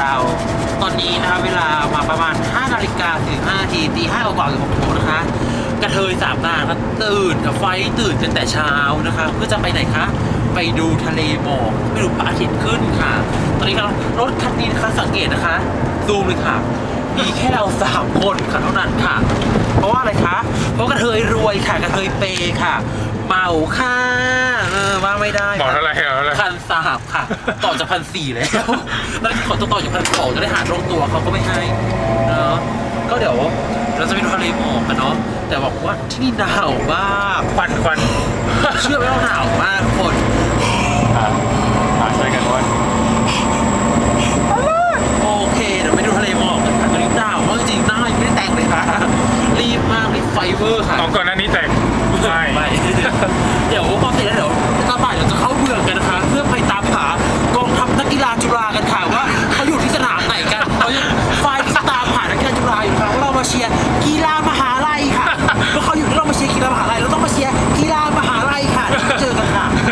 เรา ตอนนี้นะคะเวลามาประมาณ5นาฬิกาถึง5นาทีตีห้ากว่าถึง6โมงนะคะ กระเทยสามนางก็ตื่นกับไฟตื่นกันแต่เช้านะคะ เพื่อจะไปไหนคะไปดูทะเลหมอกไปดูพระอาทิตย์ขึ้นค่ะ ตอนนี้ก็รถคันนี้นะคะสังเกตนะคะซูมเลยค่ะ มีแค่เราสามคนค่ะเท่านั้นค่ะ เพราะว่าอะไรคะ เพราะกระเทยรวยค่ะกระเทยเปย์ค่ะ เมาค่ะ ไม่ได้หมอค่ะเท่าไหร่เหรอเท่าไหร่พันสามค่ะ ต่อจากพันสี่แล้วแล้วขอตัวต่อจากพันสองจะได้หารลงตัวเขาก็ไม่ให้เนาะก็เดี๋ยวเราจะไปดูทะเลหมอกกันเนาะแต่บอกว่าที่นี่หนาวมากควันควันเชื่อไหมว่าหนาวมากทุกคนอ่าอ่าช่วยกันว่าโอเคเดี๋ยวไปดูทะเลหมอกกันค่ะตอนนี้หนาวมากจริงๆหน้ายังไม่ได้แต่งเลยค่ะรีบมากรีบไฟเวอร์ค่ะเอาก่อนหน้านี้แต่งใช่ 钱。